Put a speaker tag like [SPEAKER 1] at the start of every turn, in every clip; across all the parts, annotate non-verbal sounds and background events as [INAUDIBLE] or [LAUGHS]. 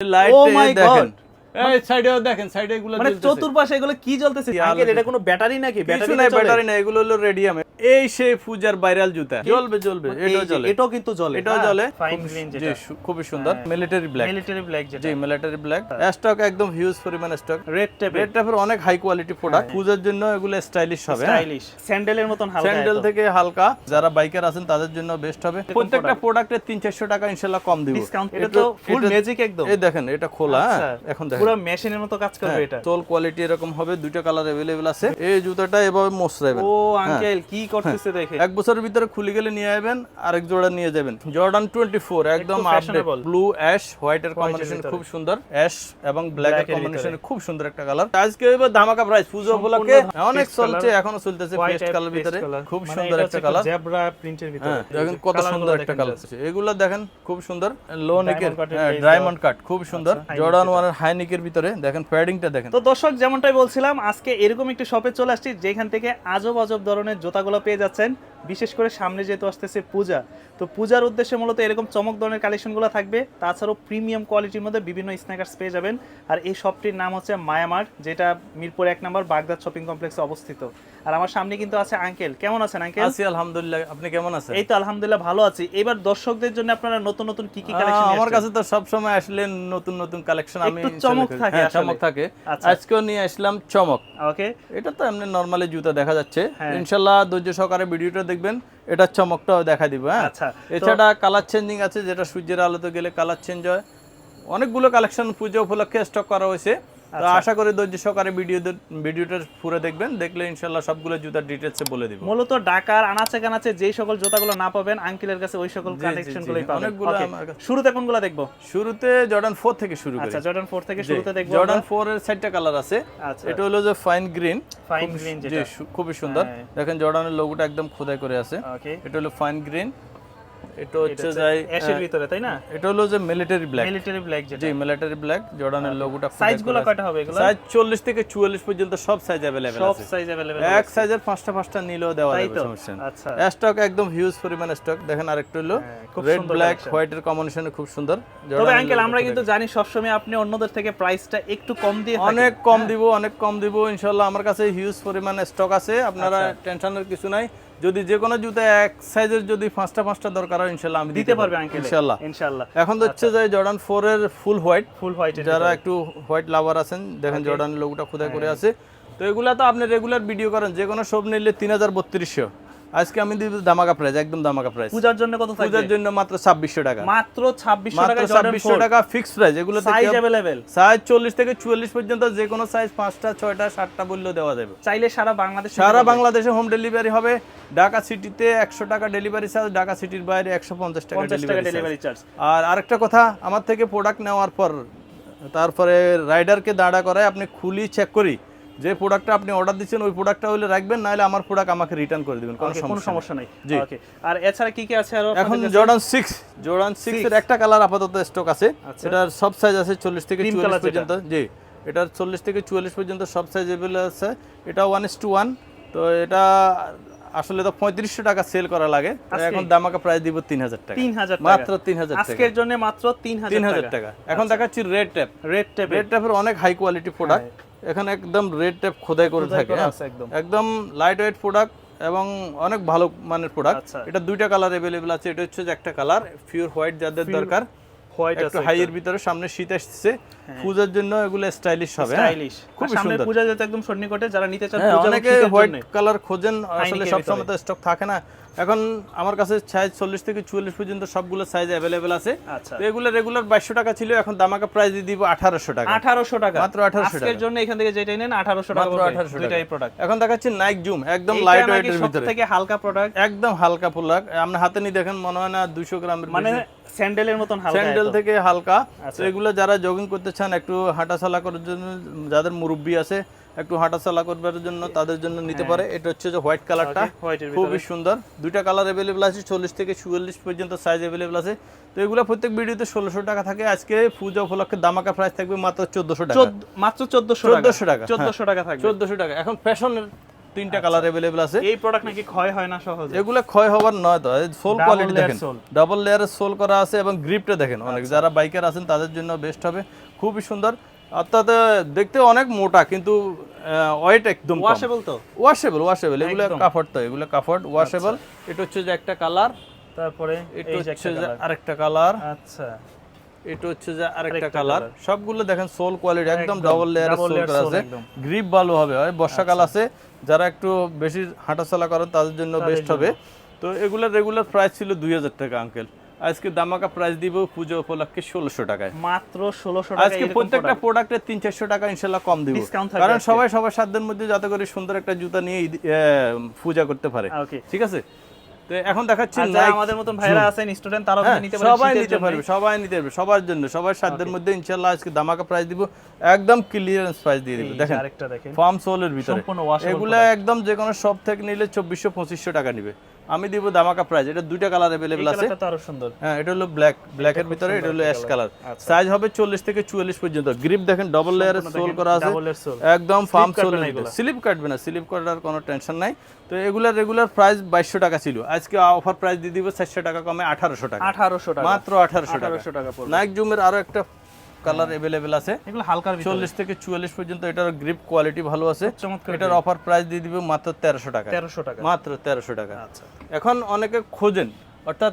[SPEAKER 1] Light
[SPEAKER 2] Oh my
[SPEAKER 1] দেখেন
[SPEAKER 2] God!
[SPEAKER 1] এই সাইডেও দেখেন সাইডে এগুলো
[SPEAKER 2] মানে চতুর্পাশে এগুলো কি জ্বলতেছে? আঙ্কেল এটা কোনো ব্যাটারি নাকি? ব্যাটারি
[SPEAKER 1] নাই ব্যাটারি নাই এগুলো হলো রেডিয়াম এই সেই পূজার ভাইরাল জুতা। জ্বলবে জ্বলবে এটাও জ্বলে।
[SPEAKER 2] এটাও কিন্তু জ্বলে
[SPEAKER 1] এটাও জ্বলে।
[SPEAKER 2] ফাইন গ্রিন যেটা।
[SPEAKER 1] সু- সুন্দর। মিলিটারি ব্ল্যাক
[SPEAKER 2] মিলিটারি ব্ল্যাক যেটা।
[SPEAKER 1] জি মিলিটারি ব্ল্যাক স্টক একদম হিউজ পরিমাণ স্টক
[SPEAKER 2] রেড টেপ
[SPEAKER 1] রেড টাইপের অনেক হাই কোয়ালিটি প্রোডাক্ট পূজার জন্য এগুলো স্টাইলিশ হবে হ্যাঁ।
[SPEAKER 2] স্টাইলিশ স্যান্ডেলের মতন হালকা
[SPEAKER 1] স্যান্ডেল থেকে হালকা। যারা বাইকার আছেন তাদের জন্য বেস্ট হবে। প্রত্যেকটা প্রোডাক্টে তিন চারশো টাকা ইনশাল্লাহ কম দিব।
[SPEAKER 2] ডিসকাউন্ট এটা তো ফুল ম্যাজিক একদম।
[SPEAKER 1] এই দেখেন এটা খোলা হ্যাঁ?
[SPEAKER 2] আচ্ছা,
[SPEAKER 1] এখন
[SPEAKER 2] পুরো মেশিনের মতো কাজ করবে এটা
[SPEAKER 1] সোল কোয়ালিটি এরকম হবে দুইটা কালার अवेलेबल আছে এই জুতাটা এভাবে মোছরাবেন
[SPEAKER 2] ও আঙ্কেল কি করতেছে দেখে
[SPEAKER 1] এক বছরের ভিতরে খুলে গেলে নিয়ে যাবেন আরেক জোড়া নিয়ে যাবেন জর্ডান 24 একদম update
[SPEAKER 2] fashionable।
[SPEAKER 1] Blue ash white এর কম্বিনেশন
[SPEAKER 2] ভিতরে।
[SPEAKER 1] খুব সুন্দর অ্যাশ এবং ব্ল্যাক এর
[SPEAKER 2] Black এর
[SPEAKER 1] কম্বিনেশন
[SPEAKER 2] ভিতরে।
[SPEAKER 1] খুব সুন্দর একটা কালার আজকে এবার ধামাকা প্রাইস পুজো উপলক্ষে অনেক
[SPEAKER 2] paste
[SPEAKER 1] চলছে
[SPEAKER 2] color,
[SPEAKER 1] এখনো চলতেছে
[SPEAKER 2] হোয়াইট
[SPEAKER 1] পেস্ট কালার ভিতরে খুব
[SPEAKER 2] মানে
[SPEAKER 1] সুন্দর একটা কালার
[SPEAKER 2] জেব্রা প্রিন্টের ভিতরে
[SPEAKER 1] হ্যাঁ দেখেন কত
[SPEAKER 2] Colour
[SPEAKER 1] সুন্দর
[SPEAKER 2] গুলো
[SPEAKER 1] একটা
[SPEAKER 2] দেখেন
[SPEAKER 1] কালার
[SPEAKER 2] just।
[SPEAKER 1] এগুলা দেখেন খুব সুন্দর লো নিকের
[SPEAKER 2] cut এর
[SPEAKER 1] হ্যাঁ
[SPEAKER 2] lace
[SPEAKER 1] ডায়মন্ড কাট খুব সুন্দর
[SPEAKER 2] আচ্ছা, high
[SPEAKER 1] জর্ডান
[SPEAKER 2] neck
[SPEAKER 1] ওয়ানের হাই নিকের ভিতরে দেখেন প্যাডিংটা দেখেন।
[SPEAKER 2] তো দর্শক যেমনটাই বলছিলাম আজকে এরকম একটি শপে চলে আসছি যেখান থেকে আজব আজব ধরনের জুতাগুলো পেয়ে যাচ্ছেন। বিশেষ করে সামনে যেহেতু আসতেছে পূজা তো পূজার উদ্দেশ্যে মূলত এরকম চমক ধরনের কালেকশনগুলো থাকবে। তাছাড়াও প্রিমিয়াম কোয়ালিটির মধ্যে বিভিন্ন স্ন্যাকার্স পেয়ে যাবেন। আর এই শপটির নাম হচ্ছে মায়ামার যেটা মিরপুর এক নম্বর বাগদাদ শপিং কমপ্লেক্সে অবস্থিত। আর আমার সামনে কিন্তু আছে আঙ্কেল কেমন আছেন আঙ্কেল
[SPEAKER 1] আছি আলহামদুলিল্লাহ। আপনি কেমন আছেন?
[SPEAKER 2] এই তো আলহামদুলিল্লাহ ভালো আছি। এবার দর্শকদের জন্য আপনারা নতুন নতুন কি কি কালেকশন
[SPEAKER 1] আমার কাছে তো সব সময় আসলে নতুন নতুন কালেকশন আমি
[SPEAKER 2] চমক থাকে
[SPEAKER 1] হ্যাঁ, চমক থাকে।
[SPEAKER 2] আচ্ছা।
[SPEAKER 1] আজকেও নিয়ে আসলাম চমক।
[SPEAKER 2] ওকে।
[SPEAKER 1] এটা তো এমনি নরমালি জুতা দেখা যাচ্ছে।
[SPEAKER 2] হ্যাঁ।
[SPEAKER 1] ইনশাল্লাহ ধৈর্য সহকারে ভিডিওটা দেখবেন এটা চমকটাও দেখা দিব হ্যাঁ।
[SPEAKER 2] আচ্ছা,
[SPEAKER 1] এছাড়া কালার চেঞ্জিং আছে যেটা সূর্যের আলোতে গেলে কালার চেঞ্জ হয়। অনেকগুলো কালেকশন পুজো উপলক্ষে স্টক করা হয়েছে। তো
[SPEAKER 2] আচ্ছা।
[SPEAKER 1] আশা করি ধৈর্য সহকারে ভিডিও ভিডিওটা পুরো দেখবেন। দেখলে ইনশাল্লাহ সবগুলো জুতার ডিটেলসে বলে দিব।
[SPEAKER 2] মূলত ঢাকার আনাচে কানাচে যেই সকল জুতাগুলো না পাবেন আঙ্কেলের কাছে ওই সকল
[SPEAKER 1] জি,
[SPEAKER 2] কালেকশন
[SPEAKER 1] জি,
[SPEAKER 2] গুলোই পাবেন।
[SPEAKER 1] অনেকগুলো
[SPEAKER 2] শুরুতে কোনগুলো দেখব?
[SPEAKER 1] শুরুতে জর্ডান ফোর থেকে শুরু করি।
[SPEAKER 2] আচ্ছা জর্ডান 4 থেকে শুরুতে দেখব
[SPEAKER 1] জর্ডান
[SPEAKER 2] আমরা।
[SPEAKER 1] ফোর এর চারটা কালার আছে।
[SPEAKER 2] আচ্ছা।
[SPEAKER 1] এটা হলো যে ফাইন গ্রিন
[SPEAKER 2] ফাইন গ্রিন যেটা।
[SPEAKER 1] খুবই সুন্দর।
[SPEAKER 2] হ্যাঁ।
[SPEAKER 1] দেখেন জর্ডানের লোগোটা একদম খোদাই করে আছে।
[SPEAKER 2] ওকে
[SPEAKER 1] এটা হলো ফাইন গ্রিন এটা হচ্ছে যাই
[SPEAKER 2] অ্যাশের ভিতরে তাই না
[SPEAKER 1] এটা হলো যে মিলিটারি ব্ল্যাক
[SPEAKER 2] মিলিটারি ব্ল্যাক যেটা
[SPEAKER 1] জি মিলিটারি ব্ল্যাক জর্ডানের লোগোটা
[SPEAKER 2] সাইজ গুলো কয়টা হবে এগুলো
[SPEAKER 1] সাইজ 40 থেকে 44 পর্যন্ত সব সাইজ अवेलेबल
[SPEAKER 2] সব
[SPEAKER 1] আছে
[SPEAKER 2] সাইজ अवेलेबल
[SPEAKER 1] এক সাইজের পাঁচটা পাঁচটা নিলেও দেওয়া
[SPEAKER 2] তাই
[SPEAKER 1] যাবে
[SPEAKER 2] তো
[SPEAKER 1] সমস্যা নেই
[SPEAKER 2] আচ্ছা
[SPEAKER 1] স্টক একদম হিউজ পরিমাণ স্টক দেখেন আরেকটা হলো
[SPEAKER 2] হ্যাঁ, খুব
[SPEAKER 1] রেড
[SPEAKER 2] সুন্দর
[SPEAKER 1] ব্ল্যাক
[SPEAKER 2] collection।
[SPEAKER 1] হোয়াইট এর কম্বিনেশনে খুব সুন্দর
[SPEAKER 2] তবে
[SPEAKER 1] জর্ডানের
[SPEAKER 2] আঙ্কেল আমরা
[SPEAKER 1] logo
[SPEAKER 2] কিন্তু জানি সবসময় আপনি অন্যদের থেকে প্রাইসটা একটু কম দিয়ে থাকেন।
[SPEAKER 1] অনেক কম দিব অনেক কম দিব ইনশাল্লাহ আমার কাছে হিউজ পরিমাণে স্টক আছে আপনারা
[SPEAKER 2] আচ্ছা।
[SPEAKER 1] টেনশনের কিছু নাই যদি যে কোনো জুতা এক সাইজের যদি পাঁচটা পাঁচটা দরকার হয় ইনশাল্লাহ আমি
[SPEAKER 2] দিতে পারবে আঙ্কেল
[SPEAKER 1] ইনশাল্লাহ।
[SPEAKER 2] ইনশাআল্লাহ
[SPEAKER 1] এখন তো হচ্ছে যে জর্ডান ফোর এর ফুল হোয়াইট
[SPEAKER 2] ফুল হোয়াইট
[SPEAKER 1] যারা একটু হোয়াইট লাভার আছেন দেখেন জর্ডানের লোকটা খোদাই করে আছে। তো এগুলা তো আপনি রেগুলার ভিডিও করেন যে কোনো সব নিলে তিন হাজার বত্রিশশো। আজকে আমি দিব দামাকা প্রাইস একদম দামাকা প্রাইস
[SPEAKER 2] পূজার জন্য কত থাকবে
[SPEAKER 1] পূজার জন্য মাত্র ছাব্বিশশো টাকা
[SPEAKER 2] মাত্র 2600
[SPEAKER 1] মাত্র
[SPEAKER 2] টাকা জর্ডান
[SPEAKER 1] ছাব্বিশশো টাকা ফিক্স প্রাইস এগুলো
[SPEAKER 2] সাইজ अवेलेबल
[SPEAKER 1] সাইজ চল্লিশ থেকে চুয়াল্লিশ পর্যন্ত যে কোনো সাইজ পাঁচটা ছয়টা সাতটা বললেও দেওয়া যাবে
[SPEAKER 2] চাইলে সারা বাংলাদেশ
[SPEAKER 1] সারা বাংলাদেশে হোম ডেলিভারি হবে ঢাকা সিটিতে একশো টাকা ডেলিভারি চার্জ ঢাকা সিটির বাইরে একশো পঞ্চাশ টাকা
[SPEAKER 2] 50 টাকা
[SPEAKER 1] ডেলিভারি
[SPEAKER 2] ডেলিভারি চার্জ
[SPEAKER 1] আর আরেকটা কথা আমার থেকে প্রোডাক্ট নেওয়ার পর তারপরে রাইডারকে দাঁড়া করায় আপনি খুলি চেক করি যে প্রোডাক্টটা আপনি অর্ডার দিচ্ছেন ওই প্রোডাক্টটা হলে রাখবেন নাহলে আমার প্রোডাক্ট আমাকে রিটার্ন করে দিবেন কোনো সমস্যা
[SPEAKER 2] নাই।
[SPEAKER 1] জি।
[SPEAKER 2] ওকে আর এছাড়া কি কি আছে আর
[SPEAKER 1] এখন জর্ডান সিক্স জর্ডান সিক্স এর একটা কালার আপাতত স্টক আছে।
[SPEAKER 2] আচ্ছা।
[SPEAKER 1] এটার সব সাইজ আছে চল্লিশ থেকে
[SPEAKER 2] Cream
[SPEAKER 1] চুয়াল্লিশ
[SPEAKER 2] color যেটা।
[SPEAKER 1] পর্যন্ত। জি এটার চল্লিশ থেকে চুয়াল্লিশ পর্যন্ত সব সাইজ এভেলেবল আছে। এটা ওয়ান ইস টু ওয়ান তো এটা আসলে তো পঁয়ত্রিশশো টাকা সেল করা লাগে? এখন দামাকা প্রাইস দিব তিন হাজার টাকা।
[SPEAKER 2] 3000 টাকা।
[SPEAKER 1] মাত্র তিন হাজার টাকা।
[SPEAKER 2] আজকের জন্য মাত্র 3000
[SPEAKER 1] তিন হাজার টাকা। এখন দেখাচ্ছি red tape
[SPEAKER 2] red tape
[SPEAKER 1] red ট্যাপের অনেক হাই কোয়ালিটি প্রোডাক্ট এখানে একদম রেড ট্যাপ খোদাই করে থাকে হ্যাঁ?
[SPEAKER 2] একদম।
[SPEAKER 1] লাইট ওয়েট প্রোডাক্ট এবং অনেক ভালো মানের প্রোডাক্ট এটা দুইটা কালার অ্যাভেলেবেল আছে এটা হচ্ছে যে একটা কালার পিওর হোয়াইট যাদের দরকার। হ্যাঁ?
[SPEAKER 2] যারা নিতে চান
[SPEAKER 1] হ্যাঁ, অনেকে হোয়াইট কালার খোঁজেন আসলে সবসময় স্টক থাকে না। এখন আমার কাছে সাইজ চল্লিশ থেকে চুয়াল্লিশ পর্যন্ত সবগুলো সাইজ অ্যাভেলেবেল আছে।
[SPEAKER 2] আচ্ছা।
[SPEAKER 1] এগুলো রেগুলার বাইশশো টাকা ছিল এখন দামাকা প্রাইস দিয়ে দিব আঠারোশো টাকা।
[SPEAKER 2] 1800 টাকা।
[SPEAKER 1] মাত্র 1800
[SPEAKER 2] আজকের জন্য এখান থেকে যেটাই নেন 1800 টাকা
[SPEAKER 1] 1800 টাকা।
[SPEAKER 2] প্রোডাক্ট
[SPEAKER 1] এখন দেখাচ্ছি নাইক জুম একদম লাইট ওয়েটের ভিতরে।
[SPEAKER 2] থেকে হালকা প্রোডাক্ট
[SPEAKER 1] একদম হালকা পোলাক আমরা হাতে নিয়ে দেখেন মনে হয় না দুশো গ্রামের
[SPEAKER 2] মানে স্যান্ডেলের মতন হালকা
[SPEAKER 1] স্যান্ডেল থেকে হালকা।
[SPEAKER 2] আচ্ছা।
[SPEAKER 1] তো এগুলো যারা জগিং করতে চান একটু হাঁটা হাঁটাচলা করার জন্য যাদের মুরব্বি আছে একটু হাঁটাচলা করবার জন্য তাদের জন্য নিতে পারে। এটা হচ্ছে যে হোয়াইট কালারটা। খুবই সুন্দর। দুইটা কালার অ্যাভেলেবল আছে চল্লিশ থেকে চুয়াল্লিশ পর্যন্ত সাইজ অ্যাভেলেবল আছে। তো এগুলো প্রত্যেক ভিডিওতে ষোলোশো টাকা থাকে। আজকে পূজা উপলক্ষে দামাকা প্রাইস থাকবে মাত্র চোদ্দশো টাকা।
[SPEAKER 2] মাত্র 1400 টাকা।
[SPEAKER 1] 1400 টাকা, হ্যাঁ।
[SPEAKER 2] 1400 টাকা থাকবে।
[SPEAKER 1] চোদ্দশো টাকা। এখন ফ্যাশনের তিনটা কালার অ্যাভেলেবেল আছে।
[SPEAKER 2] এই প্রোডাক্ট নাকি ক্ষয় হয় না সহজে?
[SPEAKER 1] এগুলো ক্ষয় হওয়ার নয় তো। সোল কোয়ালিটি দেখেন। ডাবল লেয়ারের সোল করা আছে এবং গ্রিপটা দেখেন। অনেক
[SPEAKER 2] আচ্ছা।
[SPEAKER 1] যারা বাইকার আছেন তাদের জন্য বেস্ট হবে। খুবই সুন্দর। অর্থাৎ দেখতে অনেক মোটা কিন্তু ওয়েট একদম
[SPEAKER 2] ওয়াশেবল তো?
[SPEAKER 1] ওয়াশেবল ওয়াশেবল এগুলো কাফড় তো এগুলো কাফড় ওয়াশেবল এটা হচ্ছে যে একটা কালার
[SPEAKER 2] তারপরে
[SPEAKER 1] এটা হচ্ছে যে আরেকটা কালার
[SPEAKER 2] আচ্ছা।
[SPEAKER 1] এটা হচ্ছে যে আরেকটা কালার সবগুলো দেখেন সোল কোয়ালিটি একদম ডাবল
[SPEAKER 2] double
[SPEAKER 1] সোল করা আছে। গ্রিপ ভালো হবে হয় বর্ষাকাল আছে। যারা একটু বেশি হাঁটাচলা করেন তাদের জন্য বেস্ট হবে। তো এগুলোর রেগুলার প্রাইস ছিল দুই হাজার টাকা আঙ্কেল আজকে দামাকা প্রাইস দিব পুজো উপলক্ষে ষোলোশো টাকায়।
[SPEAKER 2] মাত্র ষোলোশো টাকা
[SPEAKER 1] আজকে প্রত্যেকটা প্রোডাক্টের তিন চারশো টাকা ইনশাল্লাহ কম দিব। কারণ সবাই সবার সাধ্যের মধ্যে যাতে করে সুন্দর একটা জুতা নিয়ে পূজা করতে পারে। ঠিক আছে? তো এখন দেখাচ্ছি
[SPEAKER 2] আমাদের মতন ভাইরা আছেন স্টুডেন্ট তারাও
[SPEAKER 1] হ্যাঁ,
[SPEAKER 2] নিতে পারে
[SPEAKER 1] সবাই নিতে পারবে সবাই নিতে পারবে সবার জন্য সবার সাধ্যের মধ্যে আজকে দামাকা প্রাইস দিব। একদম ক্লিয়ারেন্স প্রাইস দিয়ে দিব। দেখেন
[SPEAKER 2] আরেকটা দেখেন।
[SPEAKER 1] ফার্ম সোলের ভিতরে। এগুলো একদম যে কোনো শপ থেকে নিলে চব্বিশশো পঁচিশশো টাকা নিবে। আমি দিব দামাকা প্রাইস এটা দুইটা কালার অ্যাভেলেবেল আছে।
[SPEAKER 2] কালারটা তো আরও সুন্দর।
[SPEAKER 1] হ্যাঁ এটা হলো ব্ল্যাক ব্ল্যাকের ভিতরে এটা হলো অ্যাশ কালার। সাইজ হবে চল্লিশ থেকে চুয়াল্লিশ পর্যন্ত। গ্রিপ দেখেন ডবল লেয়ারের সোল করা আছে।
[SPEAKER 2] এর
[SPEAKER 1] একদম ফার্ম সোল স্লিপ কাটবে না স্লিপ কাটার কোনো টেনশন নাই। তো এগুলার রেগুলার প্রাইস বাইশশো টাকা ছিল। আজকে অফার প্রাইস দিয়ে দিব চারশো টাকা কমে আঠারোশো টাকা।
[SPEAKER 2] আঠারোশো টাকা।
[SPEAKER 1] মাত্র আঠারোশো টাকা।
[SPEAKER 2] আঠারোশো টাকা পড়বে।
[SPEAKER 1] নাইক জুমের আরও একটা কালার अवेलेबल আছে।
[SPEAKER 2] এগুলো হালকার ভিতরে।
[SPEAKER 1] চল্লিশ থেকে চুয়াল্লিশ পর্যন্ত এটার গ্রিপ কোয়ালিটি ভালো আছে। এটার অফার প্রাইস দিয়ে দিবে মাত্র 1300 টাকা।
[SPEAKER 2] 1300 টাকা।
[SPEAKER 1] মাত্র 1300 টাকা।
[SPEAKER 2] আচ্ছা।
[SPEAKER 1] এখন অনেকে খোঁজেন অর্থাৎ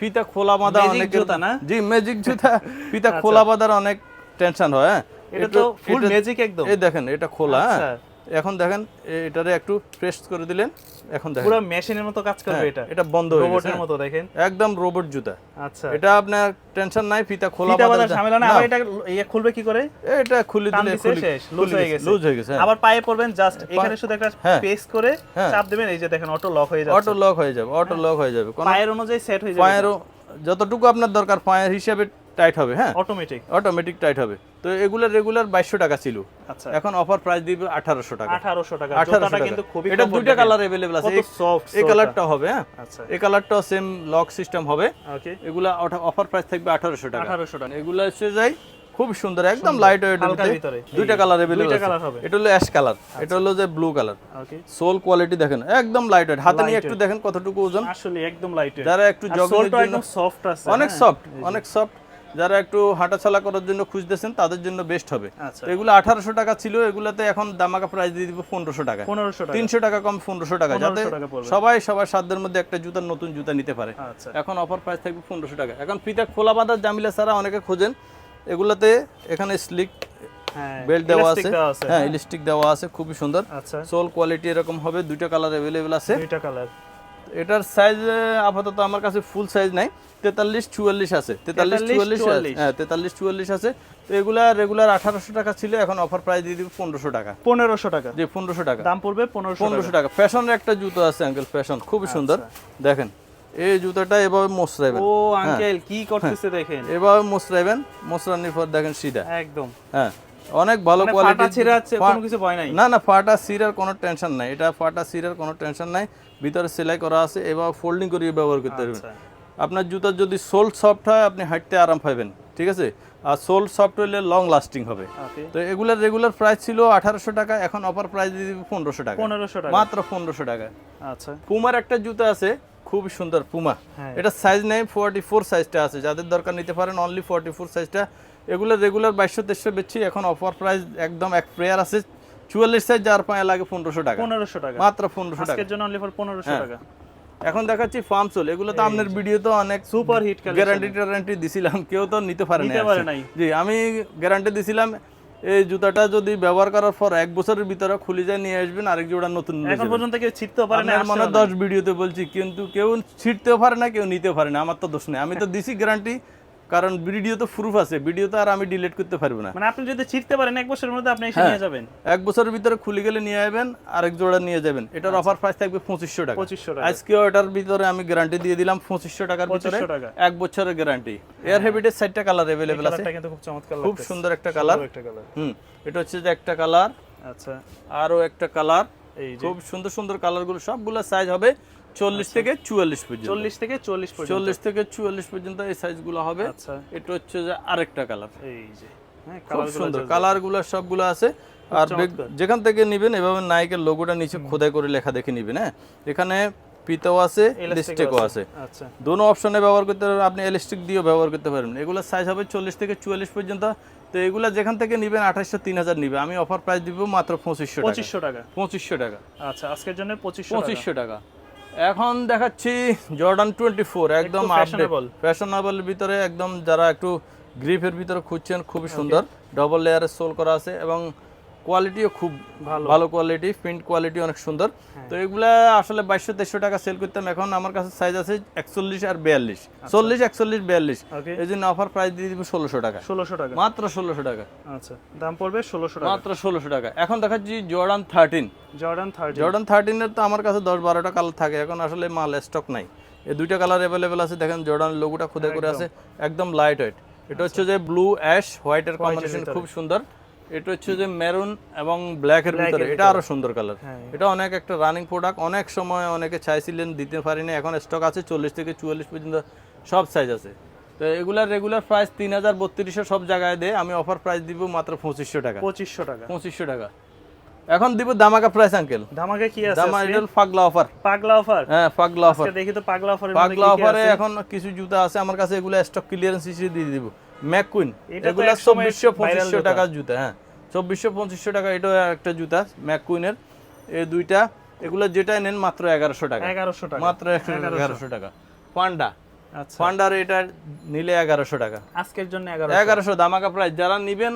[SPEAKER 1] ফিতা খোলা বাঁধা অনেক
[SPEAKER 2] জুতা না?
[SPEAKER 1] জি ম্যাজিক জুতা। [LAUGHS] ফিতা খোলা বাঁধার অনেক টেনশন হয় হ্যাঁ।
[SPEAKER 2] এটা তো ফুল ম্যাজিক একদম।
[SPEAKER 1] এই দেখেন এটা খোলা হ্যাঁ।
[SPEAKER 2] আচ্ছা।
[SPEAKER 1] এখন দেখেন এটারে একটু প্রেস করে দিলেন এখন দেখেন।
[SPEAKER 2] পুরো মেশিনের মতো কাজ করবে
[SPEAKER 1] হ্যাঁ,
[SPEAKER 2] এটা।
[SPEAKER 1] এটা বন্ধ হয়ে গেছে।
[SPEAKER 2] রোবটের
[SPEAKER 1] হ্যাঁ।
[SPEAKER 2] মতো দেখেন।
[SPEAKER 1] একদম রোবট জুতা।
[SPEAKER 2] আচ্ছা।
[SPEAKER 1] এটা আপনার টেনশন নাই ফিতা খোলা
[SPEAKER 2] ফিতা বাঁধার
[SPEAKER 1] বাঁধা
[SPEAKER 2] ঝামেলা না আবার এটা ইয়ে খুলবে কি করে?
[SPEAKER 1] এটা খুলে দিলে
[SPEAKER 2] শেষ লুজ হয়ে গেছে।
[SPEAKER 1] লুজ হয়ে গেছে হ্যাঁ।
[SPEAKER 2] আবার পায়ে পড়বেন জাস্ট এখানে শুধু একটা
[SPEAKER 1] হ্যাঁ।
[SPEAKER 2] পেস করে
[SPEAKER 1] হ্যাঁ।
[SPEAKER 2] চাপ দিবেন এই যে দেখেন অটো লক হয়ে যাচ্ছে।
[SPEAKER 1] অটো লক হয়ে যাবে অটো লক হয়ে যাবে।
[SPEAKER 2] পায়ের অনুযায়ী সেট হয়ে যাবে।
[SPEAKER 1] পায়েরও যতটুকু আপনার দরকার পায়ের হিসাবে টাইট হবে হ্যাঁ?
[SPEAKER 2] অটোমেটিক
[SPEAKER 1] অটোমেটিক টাইট হবে। তো এগুলো রেগুলার বাইশশো টাকা ছিল।
[SPEAKER 2] আচ্ছা।
[SPEAKER 1] এখন অফার প্রাইস দিবে আঠারোশো টাকা।
[SPEAKER 2] আঠারোশো টাকা
[SPEAKER 1] আঠারোশো
[SPEAKER 2] জুতাটা কিন্তু খুবই
[SPEAKER 1] এটা দুইটা কালার অ্যাভেলেবল আছে।
[SPEAKER 2] কত সফট
[SPEAKER 1] এই কালারটা হবে হ্যাঁ?
[SPEAKER 2] আচ্ছা।
[SPEAKER 1] এই কালারটাও সেম লক সিস্টেম হবে।
[SPEAKER 2] ওকে
[SPEAKER 1] এগুলা অফার প্রাইস থাকবে আঠারোশো টাকা।
[SPEAKER 2] আঠারোশো টাকা।
[SPEAKER 1] এগুলা এসে যায় খুব সুন্দর একদম লাইট ওয়েট
[SPEAKER 2] ভিতরে।
[SPEAKER 1] দুইটা কালার অ্যাভেলেবল
[SPEAKER 2] দুইটা colour হবে।
[SPEAKER 1] এটা হলো অ্যাশ কালার এটা হলো যে blue colour
[SPEAKER 2] okay
[SPEAKER 1] sole quality দেখেন একদম লাইট ওয়েট হাতে নিয়ে একটু দেখেন কতটুকু ওজন।
[SPEAKER 2] আসলে একদম লাইট ওয়েট
[SPEAKER 1] যারা একটু জগিং
[SPEAKER 2] একদম সফট আছে
[SPEAKER 1] অনেক
[SPEAKER 2] হ্যাঁ?
[SPEAKER 1] সফট অনেক সফট যারা একটু হাঁটাচলা করার জন্য খুঁজতেছেন তাদের জন্য বেস্ট হবে।
[SPEAKER 2] আচ্ছা।
[SPEAKER 1] এগুলো আঠারোশো টাকা ছিল এগুলাতে এখন দামাকা প্রাইস দিয়ে দিব পনেরোশো টাকা।
[SPEAKER 2] পনেরোশো
[SPEAKER 1] তিনশো টাকা কম পনেরোশো টাকা। যাতে
[SPEAKER 2] 1500 টাকা পড়বে।
[SPEAKER 1] সবাই সবার সাধ্যের মধ্যে একটা জুতার নতুন জুতা নিতে পারে।
[SPEAKER 2] আচ্ছা।
[SPEAKER 1] এখন অফার প্রাইস থাকবে পনেরোশো টাকা। এখন ফিতা খোলা বাঁধার জামিলা ছাড়া অনেকে খোঁজেন। এগুলাতে এখানে স্লিক
[SPEAKER 2] হ্যাঁ
[SPEAKER 1] বেল্ট দেওয়া আছে। হ্যাঁ ইলিস্টিক দেওয়া আছে খুবই সুন্দর।
[SPEAKER 2] আচ্ছা।
[SPEAKER 1] সোল কোয়ালিটি এরকম হবে দুইটা কালার অ্যাভেলেবেল আছে।
[SPEAKER 2] দুইটা কালার
[SPEAKER 1] এটার সাইজ আপাতত আমার কাছে ফুল সাইজ নাই। তেতাল্লিশ চুয়াল্লিশ আছে। তেতাল্লিশ চুয়াল্লিশ হ্যাঁ তেতাল্লিশ চুয়াল্লিশ আছে। তো এগুলা রেগুলার আঠারোশো টাকা ছিল এখন অফার প্রাইস দিয়ে দিব পনেরোশো টাকা।
[SPEAKER 2] পনেরোশো টাকা।
[SPEAKER 1] যে পনেরোশো টাকা।
[SPEAKER 2] দাম পড়বে পনেরোশো
[SPEAKER 1] পনেরোশো টাকা। ফ্যাশনের একটা জুতো আছে আঙ্কেল ফ্যাশন খুবই সুন্দর। দেখেন এই জুতাটা এভাবে মোসরাইবেন।
[SPEAKER 2] ও আঙ্কেল কি করতেছে দেখেন।
[SPEAKER 1] এভাবে মোসরাইবেন। মোসরানির পর দেখেন সিধা।
[SPEAKER 2] একদম।
[SPEAKER 1] হ্যাঁ। অনেক ভালো
[SPEAKER 2] মানে
[SPEAKER 1] কোয়ালিটি
[SPEAKER 2] ফাটা ছিঁড়া আছে, কোনো কিছু ভয় নাই?
[SPEAKER 1] না না ফাটা সিরার কোনো টেনশন নাই। এটা ফাটা সিরার কোনো টেনশন নাই। ভিতরে সেলাই করা আছে এবার ফোল্ডিং করে ব্যবহার করতে পারবেন
[SPEAKER 2] আচ্ছা।
[SPEAKER 1] আপনার জুতার যদি সোল সফট হয় আপনি হাঁটতে আরাম পাবেন ঠিক আছে? আর সোল সফট হলে লং লাস্টিং হবে। তো এগুলার রেগুলার প্রাইস ছিল আঠারোশো টাকা এখন অফার প্রাইস দিয়ে দিবি পনেরোশো টাকা।
[SPEAKER 2] পনেরোশো টাকা।
[SPEAKER 1] মাত্র পনেরোশো টাকা।
[SPEAKER 2] আচ্ছা।
[SPEAKER 1] পুমার একটা জুতা আছে খুব সুন্দর পুমা
[SPEAKER 2] হ্যাঁ।
[SPEAKER 1] এটা সাইজ নেই ফোরটি ফোর সাইজটা আছে। যাদের দরকার নিতে পারেন অনলি ফোরটি ফোর সাইজটা এগুলো রেগুলার বাইশশো তেইশশো বেচছি। এখন অফার প্রাইস একদম এক প্রেয়ার আছে। চুয়াল্লিশ সাইজ যার পায়ে লাগে পনেরোশো টাকা।
[SPEAKER 2] পনেরোশো টাকা।
[SPEAKER 1] মাত্র পনেরোশো টাকা।
[SPEAKER 2] জন্য অনলি ফর পনেরোশো
[SPEAKER 1] হ্যাঁ।
[SPEAKER 2] টাকা।
[SPEAKER 1] এখন দেখাচ্ছি ফার্ম সোল এগুলো তো আপনার ভিডিও তো অনেক
[SPEAKER 2] সুপার হিট
[SPEAKER 1] গ্যারান্টি ট্যারান্টি দিছিলাম। কেউ তো নিতে পারে
[SPEAKER 2] নিতে
[SPEAKER 1] না। জি আমি গ্যারান্টি দিছিলাম এই জুতাটা যদি ব্যবহার করার পর এক বছরের ভিতরে খুলে যায় নিয়ে আসবেন আরেক জোড়া নতুন
[SPEAKER 2] এখন পর্যন্ত কেউ ছিটতেও পারে না
[SPEAKER 1] মনে দশ ভিডিওতে বলছি কিন্তু কেউ ছিটতেও পারে না কেউ নিতেও পারে না আমার তো দোষ নেই। আমি তো দিছি গ্যারান্টি কারণ ভিডিও তো প্রুফ আছে ভিডিও তো আর আমি ডিলিট করতে পারব না।
[SPEAKER 2] মানে আপনি যদি ছিটতে পারেন এক বছরের মধ্যে আপনি এসে
[SPEAKER 1] হ্যাঁ।
[SPEAKER 2] নিয়ে যাবেন।
[SPEAKER 1] এক বছরের ভিতরে খুলে গেলে নিয়ে যাবেন আরেক জোড়া নিয়ে যাবেন। এটার অফার প্রাইস থাকবে পঁচিশশো টাকা।
[SPEAKER 2] পঁচিশশো টাকা।
[SPEAKER 1] আজকেও এটার ভিতরে আমি গ্যারান্টি দিয়ে দিলাম পঁচিশশো টাকার ভিতরে।
[SPEAKER 2] 2500 টাকা।
[SPEAKER 1] এক বছরের গ্যারান্টি এয়ার হেভিটের সাইডটা কালার অ্যাভেলেবেল আছে।
[SPEAKER 2] কালারটা কিন্তু খুব চমৎকার
[SPEAKER 1] খুব সুন্দর একটা কালার
[SPEAKER 2] একটা কালার
[SPEAKER 1] হুম এটা হচ্ছে যে একটা কালার
[SPEAKER 2] আচ্ছা।
[SPEAKER 1] আরও একটা কালার
[SPEAKER 2] এই যে।
[SPEAKER 1] খুব সুন্দর সুন্দর কালারগুলো সবগুলো সাইজ হবে। চল্লিশ থেকে চুয়াল্লিশ পর্যন্ত।
[SPEAKER 2] চল্লিশ থেকে চল্লিশ
[SPEAKER 1] চল্লিশ থেকে চুয়াল্লিশ পর্যন্ত এই সাইজগুলো হবে।
[SPEAKER 2] আচ্ছা।
[SPEAKER 1] এটা হচ্ছে যে আরেকটা কালার
[SPEAKER 2] এই যে হ্যাঁ
[SPEAKER 1] খুব সুন্দর। কালারগুলো সবগুলো আছে। আর যেখান থেকে নেবেন এভাবে নাইকের লোগোটা নিচে খোদাই করে লেখা দেখে নেবেন হ্যাঁ? এখানে পিতাও আছে লিস্টেকও আছে।
[SPEAKER 2] আচ্ছা।
[SPEAKER 1] দোনো অপশনে ব্যবহার করতে পারবেন। আপনি এলাস্টিক দিয়েও ব্যবহার করতে পারবেন। এগুলো সাইজ হবে চল্লিশ থেকে চুয়াল্লিশ পর্যন্ত। তো এগুলো যেখান থেকে নেবেন আঠাশশো তিন হাজার নিবে। আমি অফার প্রাইস দিব মাত্র পঁচিশশো টাকা।
[SPEAKER 2] পঁচিশশো টাকা।
[SPEAKER 1] পঁচিশশো টাকা।
[SPEAKER 2] আচ্ছা আজকের জন্য পঁচিশশো
[SPEAKER 1] পঁচিশশো টাকা। এখন দেখাচ্ছি জর্ডান টোয়েন্টি ফোর একদম
[SPEAKER 2] ফ্যাশনেবল।
[SPEAKER 1] ফ্যাশনেবল ভিতরে একদম যারা একটু গ্রিপের ভিতরে খুঁজছেন খুবই সুন্দর। ডবল লেয়ারের সোল করা আছে এবং কোয়ালিটিও খুব
[SPEAKER 2] ভালো।
[SPEAKER 1] ভালো কোয়ালিটি প্রিন্ট কোয়ালিটি অনেক সুন্দর। তো এগুলা আসলে বাইশশো তেইশশো টাকা সেল করতাম। এখন আমার কাছে সাইজ আছে একচল্লিশ আর বিয়াল্লিশ। চল্লিশ একচল্লিশ বিয়াল্লিশ। এই জন্য অফার প্রাইস দিয়ে দিব ষোলোশো টাকা।
[SPEAKER 2] ষোলোশো টাকা।
[SPEAKER 1] মাত্র ষোলোশো টাকা।
[SPEAKER 2] আচ্ছা। দাম পড়বে ষোলোশো টাকা।
[SPEAKER 1] মাত্র ষোলোশো টাকা। এখন দেখাচ্ছি Jordan thirteen
[SPEAKER 2] Jordan thirty
[SPEAKER 1] Jordan থার্টিনের তো আমার কাছে দশ বারোটা কালার থাকে। এখন আসলে মাল স্টক নাই। এই দুইটা কালার অ্যাভেলেবেল আছে। দেখেন জর্ডান লোগোটা খুদে করে আছে। একদম লাইট ওয়েট এটা হচ্ছে যে ব্লু অ্যাশ হোয়াইটের কম্বিনেশন খুব সুন্দর। এটা হচ্ছে যে মেরুন এবং ব্ল্যাকের ভিতরে। এটা আরও সুন্দর কালার
[SPEAKER 2] হ্যাঁ।
[SPEAKER 1] এটা অনেক একটা রানিং প্রোডাক্ট অনেক সময় অনেকে চাইছিলেন দিতে পারিনি। এখন স্টক আছে চল্লিশ থেকে চুয়াল্লিশ পর্যন্ত সব সাইজ আছে। তো এগুলার রেগুলার প্রাইস তিন হাজার বত্রিশশো সব জায়গায় দেয় আমি অফার প্রাইস দিব মাত্র পঁচিশশো টাকা।
[SPEAKER 2] পঁচিশশো টাকা।
[SPEAKER 1] পঁচিশশো টাকা। এখন দিব দামাকা প্রাইস আঙ্কেল
[SPEAKER 2] ধামাকে কি আছে
[SPEAKER 1] দামা এটা পাগলা অফার
[SPEAKER 2] পাগলা অফার
[SPEAKER 1] হ্যাঁ পাগলা অফার
[SPEAKER 2] দেখি তো পাগলা অফার
[SPEAKER 1] পাগলা অফারে এখন কিছু জুতা আছে। আমার কাছে এগুলো স্টক ক্লিয়ারেন্স হিসেবে দিয়ে দিব। ম্যাকুইন এগুলো চব্বিশশো পঁচিশশো টাকার জুতা হ্যাঁ। চব্বিশশো পঁচিশশো টাকা এটাও একটা জুতা ম্যাকুইনের এই দুইটা এগুলো যেটা নেন মাত্র এগারোশো টাকা।
[SPEAKER 2] এগারোশো টাকা।
[SPEAKER 1] মাত্র এগারোশো। টাকা। পান্ডা
[SPEAKER 2] আচ্ছা।
[SPEAKER 1] পান্ডার এটা নিলে এগারোশো টাকা।
[SPEAKER 2] আজকের জন্য এগারো
[SPEAKER 1] এগারোশো দামাকা প্রাইস যারা নিবেন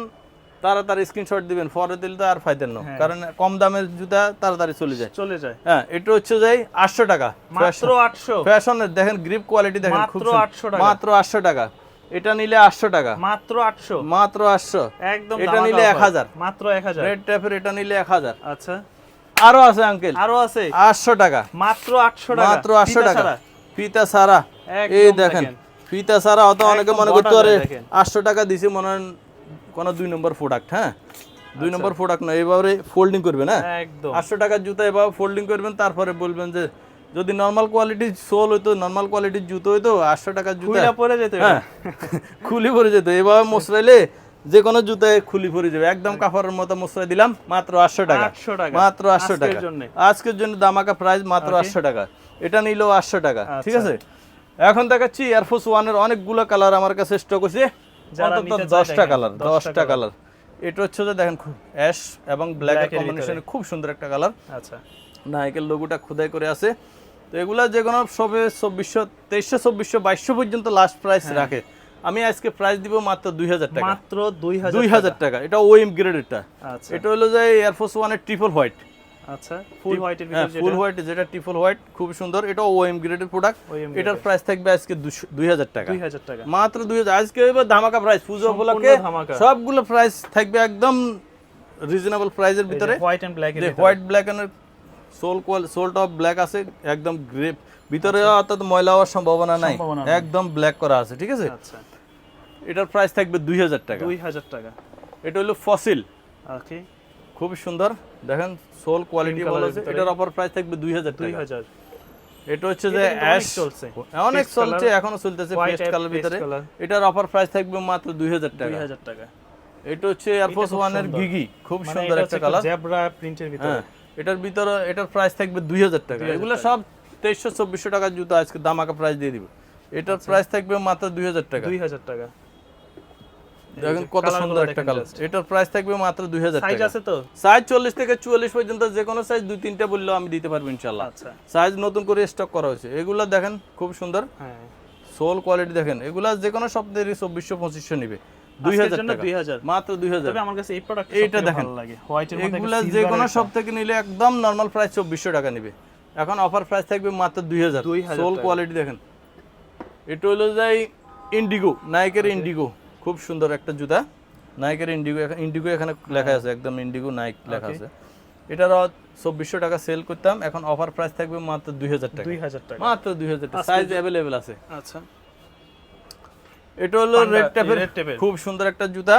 [SPEAKER 1] তাড়াতাড়ি স্ক্রিনশট দিবেন। পরে দিলে তো আর ফাইদেন না
[SPEAKER 2] হ্যাঁ।
[SPEAKER 1] কারণ কম দামের জুতা তাড়াতাড়ি চলে যায়।
[SPEAKER 2] চলে যায়।
[SPEAKER 1] হ্যাঁ এটা হচ্ছে যাই আটশো টাকা।
[SPEAKER 2] মাত্র আটশো।
[SPEAKER 1] ফ্যাশনের দেখেন গ্রিপ কোয়ালিটি দেখেন
[SPEAKER 2] মাত্র। 800 টাকা।
[SPEAKER 1] মাত্র আটশো টাকা। এটা নিলে আটশো টাকা।
[SPEAKER 2] মাত্র আটশো?
[SPEAKER 1] মাত্র আটশো।
[SPEAKER 2] একদম
[SPEAKER 1] এটা নিলে
[SPEAKER 2] offer।
[SPEAKER 1] 1000
[SPEAKER 2] মাত্র এক হাজার?
[SPEAKER 1] রেড ট্যাপের এটা নিলে এক হাজার।
[SPEAKER 2] আচ্ছা।
[SPEAKER 1] আরও আছে আঙ্কেল
[SPEAKER 2] আরও আছে?
[SPEAKER 1] আটশো টাকা।
[SPEAKER 2] মাত্র আটশো টাকা?
[SPEAKER 1] মাত্র আটশো
[SPEAKER 2] ফিতা
[SPEAKER 1] টাকা।
[SPEAKER 2] ছাড়া।
[SPEAKER 1] ফিতা সারা এই দেখেন। ফিতা সারা অত অনেকে মনে করতে পারে
[SPEAKER 2] দেখেন।
[SPEAKER 1] আটশো টাকা দিছে মনে হয় কোনো দুই নম্বর প্রোডাক্ট হ্যাঁ? দুই
[SPEAKER 2] আচ্ছা।
[SPEAKER 1] নম্বর প্রোডাক্ট নয় এবারে ফোল্ডিং করবেন হ্যাঁ?
[SPEAKER 2] একদম।
[SPEAKER 1] আটশো টাকার জুতা এভাবে ফোল্ডিং করবেন তারপরে বলবেন যে যদি নর্মাল কোয়ালিটির সোল হইতো নর্মাল কোয়ালিটির জুতো হইতো আটশো টাকার জুতা।
[SPEAKER 2] পরে যেতে।
[SPEAKER 1] হ্যাঁ খুলি পরে যেত এভাবে মশরাইলে যে কোনো জুতায় খুলি পরে যাবে। একদম কাপড়ের মতো মশরাই দিলাম মাত্র আটশো টাকা।
[SPEAKER 2] 800 টাকা।
[SPEAKER 1] মাত্র আটশো টাকা। আজকের জন্য দামাকা প্রাইস মাত্র আটশো টাকা। এটা নিলেও আটশো টাকা ঠিক
[SPEAKER 2] আচ্ছা।
[SPEAKER 1] আছে? এখন দেখাচ্ছি এয়ারফোর্স ওয়ানের অনেকগুলো কালার আমার কাছে স্টক অন্তত দশটা কালার দশটা কালার এটা হচ্ছে যে দেখেন অ্যাশ এবং ব্ল্যাক কম্বিনেশনে খুব সুন্দর একটা কালার
[SPEAKER 2] আচ্ছা।
[SPEAKER 1] নাইকের লোগোটা খোদাই করে আছে। তো এগুলা যে কোনো সবে চব্বিশশো তেইশশো চব্বিশশো বাইশশো পর্যন্ত লাস্ট প্রাইস
[SPEAKER 2] হ্যাঁ।
[SPEAKER 1] রাখে। আমি আজকে প্রাইস দিব মাত্র দুই হাজার টাকা।
[SPEAKER 2] মাত্র দুই হাজার
[SPEAKER 1] টাকা। এটা ওএম গ্রেডেরটা
[SPEAKER 2] আচ্ছা।
[SPEAKER 1] এটা হলো যে এয়ারফোর্স ওয়ানের ট্রিপল হোয়াইট
[SPEAKER 2] আচ্ছা ফুল হোয়াইটের
[SPEAKER 1] ফুল হোয়াইট যেটা? ট্রিপল হোয়াইট খুব সুন্দর। এটা ওএম গ্রেডের প্রোডাক্ট এটার প্রাইস থাকবে আজকে দুই হাজার টাকা। মাত্র দুই হাজার। আজকে এবার ধামাকা প্রাইস পুজো উপলক্ষে সবগুলো প্রাইস থাকবে একদম রিজনেবল প্রাইসের ভিতরে।
[SPEAKER 2] হোয়াইট এন্ড ব্ল্যাক এর ভিতরে।
[SPEAKER 1] হোয়াইট ব্ল্যাক এর সোল কোয়াল সোলটা ব্ল্যাক আছে একদম গ্রেপ। ভিতরে অর্থাৎ ময়লা হওয়ার সম্ভাবনা নাই। একদম ব্ল্যাক করা আছে ঠিক আছে?
[SPEAKER 2] আচ্ছা।
[SPEAKER 1] এটার প্রাইস থাকবে দুই হাজার টাকা।
[SPEAKER 2] দুই হাজার টাকা।
[SPEAKER 1] এটা হলো ফসিল।
[SPEAKER 2] ওকে।
[SPEAKER 1] খুব সুন্দর। দেখেন সোল কোয়ালিটি ভালো আছে। এটার অপর প্রাইস থাকবে দুই হাজার
[SPEAKER 2] দুই হাজার।
[SPEAKER 1] এটা হচ্ছে যে অ্যাশ
[SPEAKER 2] চলছে।
[SPEAKER 1] অনেক চলছে এখনও চলতেছে পেস্ট কালার ভিতরে। এটার অফার প্রাইস থাকবে মাত্র দুই হাজার
[SPEAKER 2] দুই
[SPEAKER 1] টাকা
[SPEAKER 2] হাজার টাকা।
[SPEAKER 1] এটা হচ্ছে এয়ারফোর্স
[SPEAKER 2] খুব
[SPEAKER 1] ওয়ানের
[SPEAKER 2] সুন্দর।
[SPEAKER 1] গিগি খুব
[SPEAKER 2] মানে
[SPEAKER 1] সুন্দর একটা কালার
[SPEAKER 2] জেব্রা প্রিন্টের ভিতরে।
[SPEAKER 1] হ্যাঁ। এটার ভিতরে এটার প্রাইস থাকবে দুই হাজার টাকা। এগুলো সব তেইশশো চব্বিশশো টাকার জুতো আজকে দামাকা প্রাইস দিয়ে দিব। এটার প্রাইস থাকবে মাত্র দুই হাজার টাকা।
[SPEAKER 2] দুই হাজার টাকা।
[SPEAKER 1] দেখেন কত সুন্দর একটা কালার এটার প্রাইস থাকবে মাত্র দুই হাজার
[SPEAKER 2] সাইজ আছে তো?
[SPEAKER 1] সাইজ চল্লিশ থেকে চুয়াল্লিশ পর্যন্ত যে কোনো সাইজ দুই তিনটা বললেও আমি দিতে পারব ইনশাল্লাহ
[SPEAKER 2] আচ্ছা।
[SPEAKER 1] সাইজ নতুন করে স্টক করা হয়েছে। এগুলা দেখেন খুব সুন্দর।
[SPEAKER 2] হ্যাঁ।
[SPEAKER 1] সোল কোয়ালিটি দেখেন। এগুলা যে কোনো সপ্তাহে চব্বিশশো পঁচিশশো নিবে। দুই
[SPEAKER 2] আজকের
[SPEAKER 1] হাজার
[SPEAKER 2] জন্য 2000
[SPEAKER 1] মাত্র দুই হাজার।
[SPEAKER 2] তবে আমার কাছে এই প্রোডাক্ট
[SPEAKER 1] এইটা দেখেন।
[SPEAKER 2] লাগে। হোয়াইটের মধ্যে
[SPEAKER 1] এগুলা যে কোনো সব থেকে নিলে একদম নর্মাল প্রাইস চব্বিশশো টাকা নিবে। এখন অফার প্রাইস থাকবে মাত্র
[SPEAKER 2] 2000
[SPEAKER 1] সোল কোয়ালিটি দেখেন। এটা হলো যাই ইন্ডিগো নাইকের ইন্ডিগো খুব সুন্দর একটা জুতা। নাইকের ইন্ডিগো ইন্ডিগো এখানে লেখা আছে একদম ইন্ডিগো নাইক লেখা. আছে। এটার চব্বিশশো টাকা সেল করতাম। এখন অফার প্রাইস থাকবে মাত্র দুই হাজার টাকা।
[SPEAKER 2] দুই হাজার টাকা।
[SPEAKER 1] মাত্র দুই হাজার টাকা। সাইজ অ্যাভেলেবেল আছে।
[SPEAKER 2] আচ্ছা।
[SPEAKER 1] এটা হলো রেড ট্যাপের। খুব সুন্দর একটা জুতা।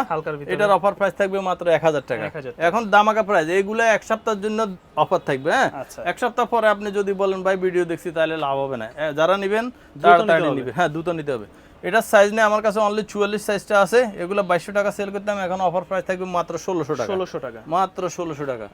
[SPEAKER 1] এটার অফার প্রাইস থাকবে মাত্র এক হাজার টাকা। এখন দামাকা প্রাইস এইগুলো এক সপ্তাহের জন্য অফার থাকবে হ্যাঁ?
[SPEAKER 2] আচ্ছা।
[SPEAKER 1] এক সপ্তাহ পরে আপনি যদি বলেন ভাই ভিডিও দেখছি তাহলে লাভ হবে না। যারা নেবেন তাড়াতাড়ি
[SPEAKER 2] হবে।
[SPEAKER 1] নিবে। হ্যাঁ দ্রুত নিতে হবে। এটার সাইজ নেই আমার কাছে অনলি চুয়াল্লিশ সাইজটা আছে। এগুলো বাইশশো টাকা সেল করতাম এখন অফার প্রাইস থাকবে মাত্র ষোলোশো টাকা।
[SPEAKER 2] ষোলোশো টাকা।
[SPEAKER 1] মাত্র ষোলোশো টাকা।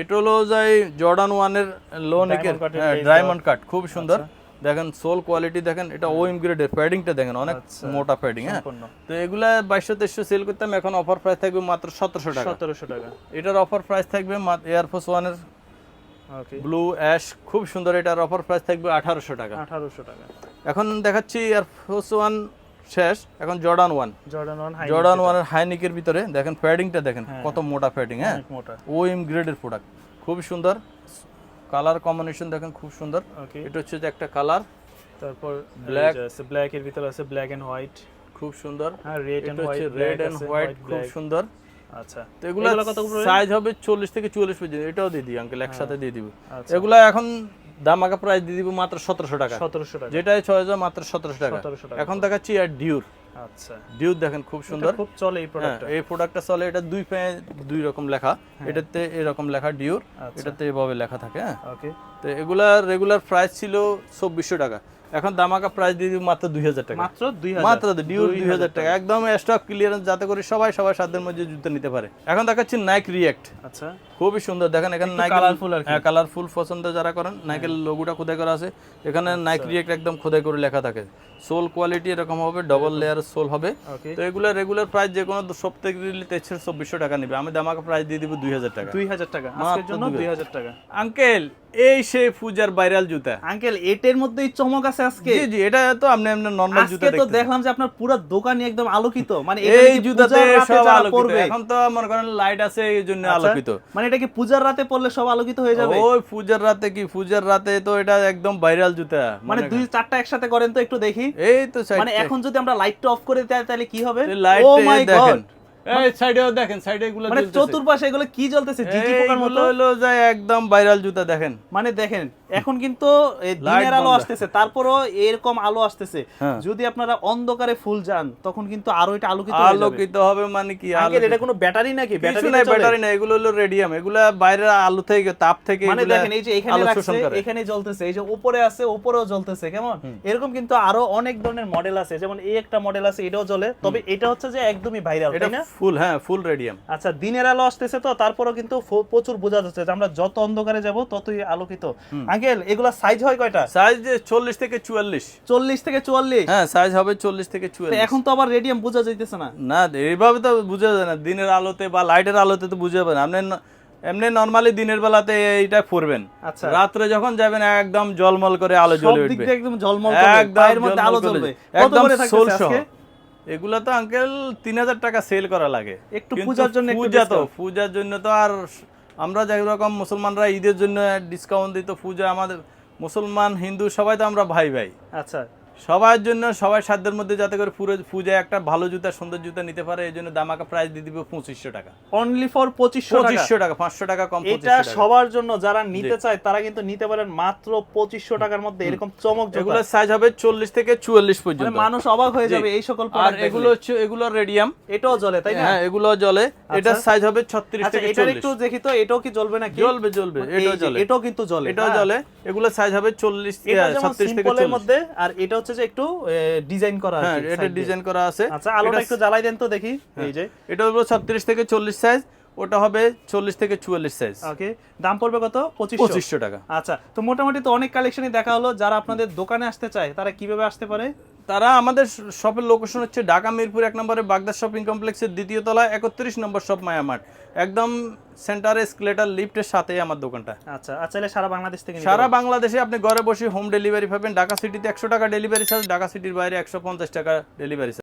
[SPEAKER 1] এটা হলো যাই জর্ডান ওয়ানের লো নেকের
[SPEAKER 2] cut এর
[SPEAKER 1] হ্যাঁ
[SPEAKER 2] base
[SPEAKER 1] ডায়মন্ড কাট খুব সুন্দর। দেখেন সোল কোয়ালিটি দেখেন এটা ওএম গ্রেডের প্যাডিংটা দেখেন অনেক মোটা প্যাডিং হ্যাঁ? তো এগুলা বাইশশো তেইশশো সেল করতাম এখন অফার প্রাইস থাকবে মাত্র সতেরোশো টাকা।
[SPEAKER 2] সতেরোশো টাকা।
[SPEAKER 1] এটার অফার প্রাইস থাকবে এয়ারফোর্স ওয়ানের
[SPEAKER 2] ওকে
[SPEAKER 1] ব্লু অ্যাশ খুব সুন্দর এটার অফার প্রাইস থাকবে আঠারোশো টাকা।
[SPEAKER 2] আঠারোশো টাকা।
[SPEAKER 1] এখন দেখাচ্ছি এয়ারফোর্স ওয়ান শেষ এখন Jordan one
[SPEAKER 2] Jordan one high
[SPEAKER 1] Jordan ওয়ানের হাইনিকের ভিতরে দেখেন প্যাডিংটা দেখেন কত মোটা প্যাডিং হ্যাঁ?
[SPEAKER 2] মোটা।
[SPEAKER 1] ওএম গ্রেডের প্রোডাক্ট খুব সুন্দর। কালার কম্বিনেশন দেখেন খুব সুন্দর। এটা হচ্ছে যে একটা কালার।
[SPEAKER 2] তারপর ব্ল্যাক আছে ব্ল্যাক এর ভিতরে আছে ব্ল্যাক এন্ড হোয়াইট
[SPEAKER 1] খুব সুন্দর।
[SPEAKER 2] হ্যাঁ রেড এন্ড
[SPEAKER 1] হচ্ছে
[SPEAKER 2] হোয়াইট
[SPEAKER 1] রেড এন্ড হোয়াইট খুব সুন্দর।
[SPEAKER 2] আচ্ছা।
[SPEAKER 1] তো এগুলো? সাইজ হবে চল্লিশ থেকে চুয়াল্লিশ পর্যন্ত। এটাও দিয়ে দিই আঙ্কেল একসাথে দিয়ে দিব।
[SPEAKER 2] আচ্ছা।
[SPEAKER 1] এগুলো এখন দামাকা প্রাইস দিয়ে দিব মাত্র সতেরোশো টাকা।
[SPEAKER 2] সতেরোশো টাকা।
[SPEAKER 1] যেটাই ছয় হাজার মাত্র সতেরোশো টাকা।
[SPEAKER 2] সতেরোশো টাকা।
[SPEAKER 1] এখন দেখাচ্ছি আর ডিউর
[SPEAKER 2] আচ্ছা।
[SPEAKER 1] ডিউর দেখেন খুব সুন্দর।
[SPEAKER 2] খুব চলে এই
[SPEAKER 1] হ্যাঁ
[SPEAKER 2] প্রোডাক্টটা
[SPEAKER 1] এই প্রোডাক্টটা চলে এটা দুই পায়ে দুই রকম লেখা। এটাতে এরকম লেখা ডিউর
[SPEAKER 2] আচ্ছা।
[SPEAKER 1] এটাতে এভাবে লেখা থাকে হ্যাঁ।
[SPEAKER 2] ওকে
[SPEAKER 1] তো এগুলার রেগুলার প্রাইস ছিল চব্বিশশো টাকা। এখন দামাকা প্রাইস দিয়ে মাত্র দুই হাজার টাকা।
[SPEAKER 2] মাত্র দুই হাজার।
[SPEAKER 1] মাত্র ডিউর দুই হাজার টাকা। একদম স্টক ক্লিয়ারেন্স যাতে করে সবাই সবার সাধ্যের মধ্যে জুতো নিতে পারে। এখন দেখাচ্ছি নাইক রিয়েক্ট
[SPEAKER 2] আচ্ছা।
[SPEAKER 1] খুবই সুন্দর। দেখেন এখানে
[SPEAKER 2] colourful আর
[SPEAKER 1] হ্যাঁ কালারফুল পছন্দ যারা করেন নাইকেল লোগোটা খোদাই করা আছে। এখানে নাইক রিয়েক্ট একদম খোদাই করে লেখা থাকে। সোল কোয়ালিটি এরকম হবে ডবল লেয়ার সোল হবে। তো এগুলো রেগুলার প্রাইস যে কোনো সপ্তাহে নিলে তেইশশো চব্বিশশো টাকা নেবে। আমি দামাকে প্রাইস দিয়ে দিব দুই হাজার টাকা।
[SPEAKER 2] দুই হাজার টাকা। আজকের জন্য
[SPEAKER 1] দুই
[SPEAKER 2] দুই হাজার টাকা।
[SPEAKER 1] আঙ্কেল এই সেই পূজার ভাইরাল জুতা।
[SPEAKER 2] আঙ্কেল এটের মধ্যেই চমক আছে আজকে।
[SPEAKER 1] জি জি এটা তো আপনি আপনি নর্মাল জুতা
[SPEAKER 2] আজকে তো দেখলাম যে আপনার পুরো দোকানই একদম আলোকিত। মানে
[SPEAKER 1] এই জুতাতে সব আলোকিত। এখন তো মনে করেন লাইট আছে এই জন্য
[SPEAKER 2] আচ্ছা,
[SPEAKER 1] আলোকিত।
[SPEAKER 2] মানে এটা কি পূজার রাতে পড়লে সব আলোকিত হয়ে যাবে?
[SPEAKER 1] ওই পূজার রাতে কি? পূজার রাতে তো এটা একদম ভাইরাল জুতা।
[SPEAKER 2] মানে দুই চারটা একসাথে করেন তো একটু দেখি।
[SPEAKER 1] এই তো
[SPEAKER 2] মানে এখন যদি আমরা লাইটটা অফ করে দেয় তাহলে কি হবে?
[SPEAKER 1] লাইট
[SPEAKER 2] ও মাই
[SPEAKER 1] দেখেন।
[SPEAKER 2] গড
[SPEAKER 1] এই সাইডেও দেখেন সাইডে এগুলো
[SPEAKER 2] মানে চতুর্পাশে এগুলো কি জ্বলতেছে? জিজি পোকার মতো?
[SPEAKER 1] হলো যে একদম ভাইরাল জুতা দেখেন।
[SPEAKER 2] মানে দেখেন [LAUGHS] এখন কিন্তু দিনের আলো আসতেছে তারপরও এরকম আলো আসতেছে।
[SPEAKER 1] হ্যাঁ।
[SPEAKER 2] যদি আপনারা অন্ধকারে ফুল যান তখন কিন্তু আরও এটা আলোকিত
[SPEAKER 1] আলোকিত হবে মানে কি?
[SPEAKER 2] আঙ্কেল এটা কোনো ব্যাটারি নাকি? ব্যাটারি
[SPEAKER 1] নাই ব্যাটারি না এগুলো হলো রেডিয়াম এগুলা বাইরের আলো থেকে তাপ থেকে
[SPEAKER 2] মানে দেখেন এই যে এখানে রাখছে এখানে জ্বলতেছে এই যে উপরে আছে উপরেও জ্বলতেছে কেমন? এরকম কিন্তু আরও অনেক ধরনের মডেল আছে যেমন এই একটা মডেল আছে এটাও জ্বলে। তবে এটা হচ্ছে যে একদমই ভাইরাল তাই না?
[SPEAKER 1] ফুল হ্যাঁ ফুল রেডিয়াম
[SPEAKER 2] আচ্ছা দিনের আলো আসতেছে তো তারপরও কিন্তু প্রচুর বোঝা যাচ্ছে যে আমরা যত অন্ধকারে যাব ততই আলোকিত। আঙ্কেল এগুলা সাইজ হয় কয়টা?
[SPEAKER 1] সাইজ যে চল্লিশ থেকে চুয়াল্লিশ।
[SPEAKER 2] চল্লিশ থেকে চুয়াল্লিশ?
[SPEAKER 1] হ্যাঁ সাইজ হবে চল্লিশ থেকে
[SPEAKER 2] তো
[SPEAKER 1] চুয়াল্লিশ।
[SPEAKER 2] এখন তো আবার রেডিয়াম বোঝা যাইতেছে না।
[SPEAKER 1] না এইভাবে তো বুঝা যায় না। দিনের আলোতে বা লাইটের আলোতে তো বুঝে যাবে না। আপনি এমনি নর্মালি দিনের বেলাতে এইটা পরবেন।
[SPEAKER 2] আচ্ছা।
[SPEAKER 1] রাত্রে যখন যাবেন একদম জলমল করে আলো জ্বলে উঠবে।
[SPEAKER 2] একদম করবে
[SPEAKER 1] একদম
[SPEAKER 2] মধ্যে
[SPEAKER 1] জলমল
[SPEAKER 2] আলো
[SPEAKER 1] করে
[SPEAKER 2] জ্বলবে।
[SPEAKER 1] একদম
[SPEAKER 2] করে
[SPEAKER 1] সোল
[SPEAKER 2] থাকতেছে
[SPEAKER 1] সহ
[SPEAKER 2] আজকে?
[SPEAKER 1] এগুলা তো আঙ্কেল তিন হাজার টাকা সেল করা লাগে।
[SPEAKER 2] একটু পূজার জন্য
[SPEAKER 1] পূজা তো পূজার জন্য তো আর আমরা যেরকম মুসলমানরা ঈদের জন্য ডিসকাউন্ট দিত, পুজো আমাদের, মুসলমান, হিন্দু, সবাই তো আমরা ভাই ভাই।
[SPEAKER 2] আচ্ছা।
[SPEAKER 1] সবার জন্য সবার সাধ্যের মধ্যে যাতে করে পুরো পূজায় একটা ভালো জুতা সুন্দর জুতা নিতে পারে এই জন্য দামাকা প্রাইস দিয়ে দিব পঁচিশশো টাকা।
[SPEAKER 2] অনলি ফর পঁচিশশো
[SPEAKER 1] পঁচিশশো টাকা পাঁচশো টাকা কম
[SPEAKER 2] এটা সবার জন্য যারা নিতে চায় তারা কিন্তু নিতে পারেন মাত্র পঁচিশশো টাকার মধ্যে এরকম চমক।
[SPEAKER 1] এগুলোর সাইজ হবে চল্লিশ থেকে চুয়াল্লিশ
[SPEAKER 2] মানে
[SPEAKER 1] পর্যন্ত।
[SPEAKER 2] মানুষ অবাক হয়ে যাবে এই সকল
[SPEAKER 1] আর এগুলো হচ্ছে এগুলো রেডিয়াম
[SPEAKER 2] এটাও জ্বলে তাই না?
[SPEAKER 1] হ্যাঁ এগুলো জ্বলে। এটা সাইজ হবে ছত্রিশ
[SPEAKER 2] আচ্ছা
[SPEAKER 1] থেকে চল্লিশ
[SPEAKER 2] একটু দেখি তো এটাও কি জ্বলবে নাকি?
[SPEAKER 1] জ্বলবে জ্বলবে
[SPEAKER 2] এই
[SPEAKER 1] এটাও জ্বলে।
[SPEAKER 2] এটাও কিন্তু জ্বলে
[SPEAKER 1] এটাও
[SPEAKER 2] হ্যাঁ।
[SPEAKER 1] জ্বলে। এগুলো সাইজ হবে চল্লিশ
[SPEAKER 2] এটা
[SPEAKER 1] ছত্রিশ থেকে
[SPEAKER 2] মধ্যে আর এটা হচ্ছে যে একটু ডিজাইন করা
[SPEAKER 1] হ্যাঁ
[SPEAKER 2] আছে
[SPEAKER 1] এটা ডিজাইন করা আছে।
[SPEAKER 2] আচ্ছা আলোটা একটু জ্বালাই দেন তো দেখি। এই যে।
[SPEAKER 1] এটা হলো ছত্রিশ থেকে চল্লিশ সাইজ ওটা হবে চল্লিশ থেকে চুয়াল্লিশ সাইজ
[SPEAKER 2] ওকে দাম পড়বে কত? পঁচিশশো।
[SPEAKER 1] পঁচিশশো টাকা।
[SPEAKER 2] আচ্ছা তো মোটামুটি তো অনেক কালেকশনই দেখা হলো। যারা আপনাদের দোকানে আসতে চায় তারা কীভাবে আসতে পারে?
[SPEAKER 1] তারা আমাদের শপের লোকেশন হচ্ছে ঢাকা মিরপুর এক নম্বরে বাগদা শপিং কমপ্লেক্সের দ্বিতীয় তলায় একত্রিশ নম্বর শপ মায়ামার্ট একদম সেন্টারে স্কেলেটার লিফটের সাথে আমার দোকানটা।
[SPEAKER 2] আচ্ছা আচ্ছা সারা বাংলাদেশ থেকে
[SPEAKER 1] সারা বাংলাদেশে আপনি ঘরে বসে হোম ডেলিভারি পাবেন। ঢাকা সিটিতে একশো টাকা ডেলিভারি চার্জ ঢাকা সিটির বাইরে একশো পঞ্চাশ টাকা ডেলিভারি